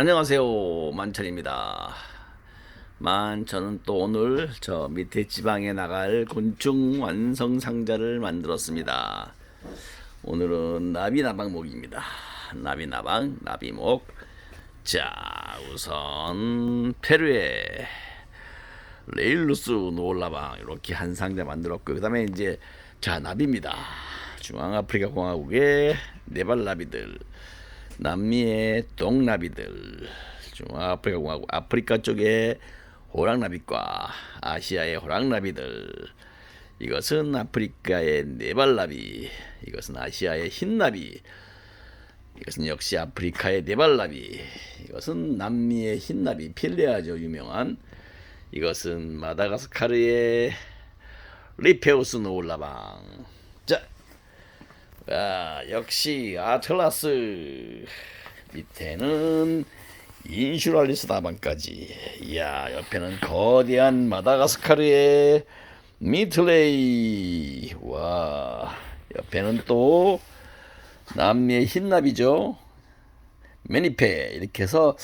안녕하세요 만천입니다. 만천은 또 오늘 저 밑에 지방에 나갈 곤충 완성 상자를 만들었습니다. 오늘은 나비나방목입니다. 나비나방 나비목. 자 우선 페루의 레일루스 노올라방 이렇게 한 상자 만들었고 그 다음에 이제 자 나비입니다. 중앙아프리카 공화국의 네발 나비들 남미의 똥나비들. 중앙아프리카 공화국 아프리카 쪽의 호랑나비과 아시아의 호랑나비들. 이것은 아프리카의 네발나비 이것은 아시아의 흰나비 이것은 역시 아프리카의 네발나비 이것은 남미의 흰나비 필레아죠 유명한 이것은 마다가스카르의 리페우스 노울라방. 자 아, 역시 아틀라스. 밑에는 인슈랄리스 다방까지. 이야 옆에는 거대한 마다가스카르의 미틀레이. 와 옆에는 또 남미의 흰나비죠. 매니페. 이렇게 해서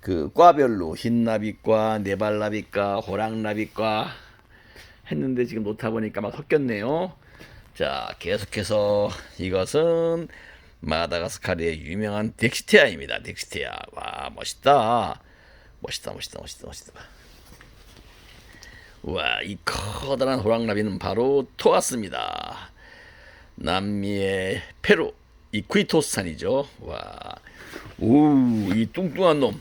그 과별로 흰나비과 네발나비과 호랑나비과 했는데 지금 놓다 보니까 막 섞였네요. 자, 계속해서 이것은 마다가스카르의 유명한 덱시테아입니다. 덱시테아. 와, 멋있다. 멋있다, 멋있다, 멋있다, 멋있다. 와, 이 커다란 호랑나비는 바로 토아스입니다. 남미의 페루, 이퀴토스산이죠. 와, 오, 이 뚱뚱한 놈.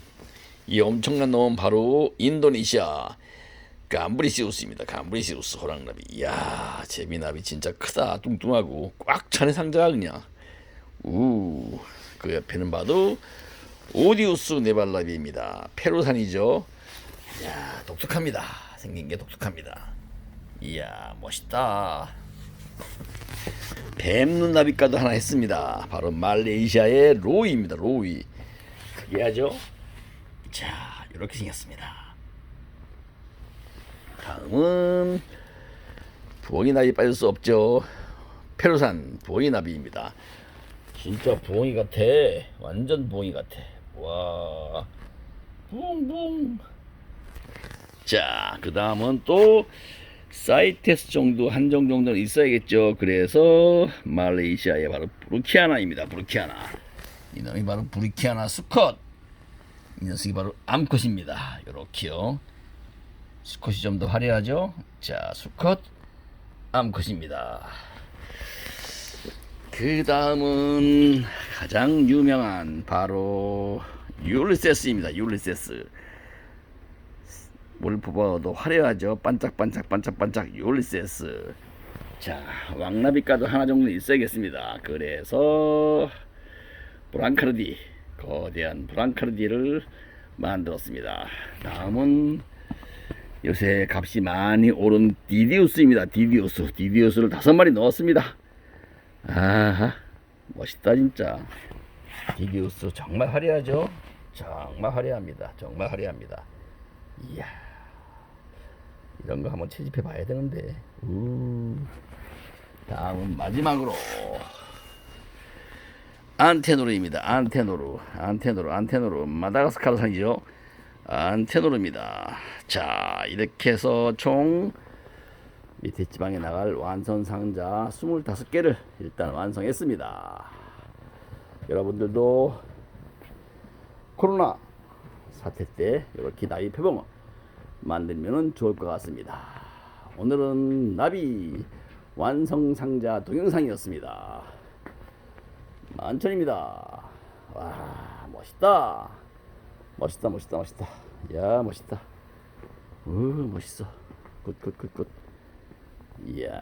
이 엄청난 놈은 바로 인도네시아 감브리시우스입니다. 감브리시우스 호랑나비. 이야, 제비나비 진짜 크다. 뚱뚱하고 꽉 차는 상자가 그냥. 우, 그 옆에는 봐도 오디우스 네발나비입니다. 페루산이죠. 이야, 독특합니다. 생긴 게 독특합니다. 이야, 멋있다. 뱀 눈나비과도 하나 했습니다. 바로 말레이시아의 로이입니다. 로이. 크게 하죠. 자, 이렇게 생겼습니다. 다음은 부엉이 나비 빠질 수 없죠. 페루산 부엉이 나비입니다. 진짜 부엉이 같아. 완전 부엉이 같아. 와, 붕붕. 자, 그 다음은 또 사이테스 정도 한정 정도는 있어야겠죠. 그래서 말레이시아의 바로 브루키아나입니다. 브루키아나. 이놈이 바로 브루키아나 수컷. 이 녀석이 바로 암컷입니다. 요렇게요. 수컷이 좀 더 화려하죠? 자, 수컷 암컷입니다. 그 다음은 가장 유명한 바로 율리세스입니다. 율리세스. 뭘 뽑아도 화려하죠? 반짝반짝 반짝반짝 율리세스. 자, 왕나비과도 하나 정도 있어야겠습니다. 그래서 브랑카르디, 거대한 브랑카르디를 만들었습니다. 다음은 요새 값이 많이 오른 디디우스입니다. 디디우스. 디디우스를 다섯 마리 넣었습니다. 아하, 멋있다, 진짜. 디디우스 정말 화려하죠? 정말 화려합니다. 정말 화려합니다. 이야. 이런 거 한번 채집해 봐야 되는데. 우. 다음은 마지막으로. 안테노르입니다. 안테노르. 안테노르. 안테노르. 마다가스카르산이죠. 안테노르입니다. 자, 이렇게 해서 총 밑에 지방에 나갈 완성 상자 25개를 일단 완성했습니다. 여러분들도 코로나 사태 때 이렇게 나비 표범을 만들면 좋을 것 같습니다. 오늘은 나비 완성 상자 동영상이었습니다. 만천입니다. 와, 멋있다. 멋있다 멋있다 멋있다. 야 멋있다. 우 멋있어. 굿굿굿굿. 이야